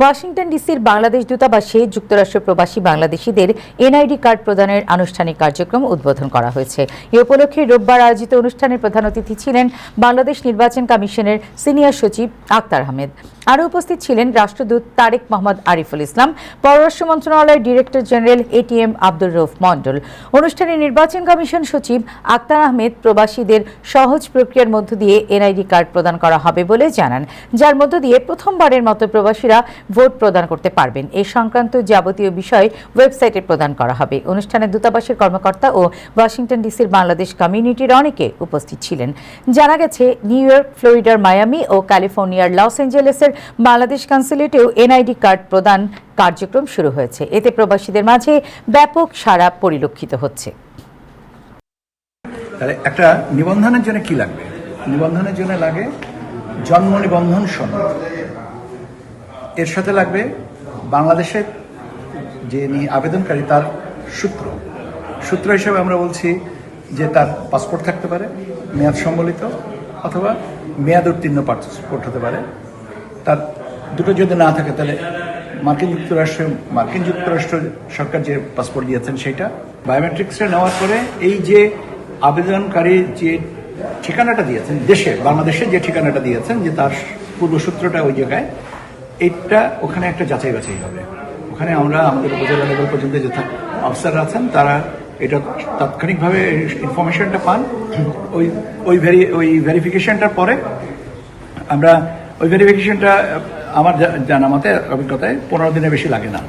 Washington ডিসির বাংলাদেশ দূতাবাসে যুক্তরাষ্ট্র প্রবাসী বাংলাদেশিদের এনআইডি কার্ড প্রদানের আনুষ্ঠানিক কার্যক্রম উদ্বোধন করা হয়েছে। এ উপলক্ষে রোববার আয়োজিত অনুষ্ঠানের প্রধান অতিথি ছিলেন বাংলাদেশ নির্বাচন কমিশনের সিনিয়র সচিব আক্তার আহমেদ। আরও উপস্থিত ছিলেন রাষ্ট্রদূত তারেক মোহাম্মদ আরিফুল ইসলাম, পররাষ্ট্র মন্ত্রণালয়ের director general ATM Abdur Rouf Mondal. অনুষ্ঠানে নির্বাচন কমিশন সচিব আক্তার আহমেদ প্রবাসীদের সহজ প্রক্রিয়ার মধ্য দিয়ে এনআইডি কার্ড প্রদান করা হবে বলে জানান। যার মধ্য দিয়ে প্রথমবারের মতো প্রবাসীরা ভোট প্রদান করতে পারবেন। এ সংক্রান্ত যাবতীয় বিষয় ওয়েবসাইটে প্রদান করা হবে। অনুষ্ঠানে দূতাবাসের কর্মকর্তা ও ওয়াশিংটন ডিসির বাংলাদেশ কমিউনিটির অনেকে উপস্থিত ছিলেন। জানা গেছে, নিউ ইয়র্ক, ফ্লোরিডার, মায়ামি ও ক্যালিফোর্নিয়ার লস অ্যাঞ্জেলেসের বাংলাদেশ কনসুলেটেও এনআইডি কার্ড প্রদান কার্যক্রম শুরু হয়েছে। এতে প্রবাসীদের মাঝে ব্যাপক সাড়া পরিলক্ষিত হচ্ছে। তাহলে একটা নিবন্ধনের জন্য কি লাগবে? নিবন্ধনের জন্য লাগে জন্ম নিবন্ধন সনদ। এর সাথে লাগবে বাংলাদেশের যে নি আবেদনকারী, তার সূত্র। সূত্র হিসেবে আমরা বলছি যে তার পাসপোর্ট থাকতে পারে, মেয়াদ সম্বলিত, অথবা মেয়াদ উত্তীর্ণ পাসপোর্ট হতে পারে। তার দুটো যদি না থাকে, তাহলে মার্কিন যুক্তরাষ্ট্র মার্কিন যুক্তরাষ্ট্র সরকার যে পাসপোর্ট দিয়েছেন সেটা বায়োমেট্রিক্সটা নেওয়ার পরে এই যে আবেদনকারী যে ঠিকানাটা দিয়েছেন, দেশে, বাংলাদেশে যে ঠিকানাটা দিয়েছেন, যে তার পূর্বসূত্রটা ওই জায়গায় এইটা ওখানে একটা যাচাই বাছাই হবে। ওখানে আমরা আমাদের উপজেলা লেভেল পর্যন্ত যে অফিসার আছেন, তারা এটা তাৎক্ষণিকভাবে ইনফরমেশনটা পান। ওই ওই ভেরি ওই ভেরিফিকেশনটার পরে আমরা, ওই ভেরিফিকেশনটা আমার জানা মতে অভিজ্ঞতায় পনেরো দিনের বেশি লাগে না।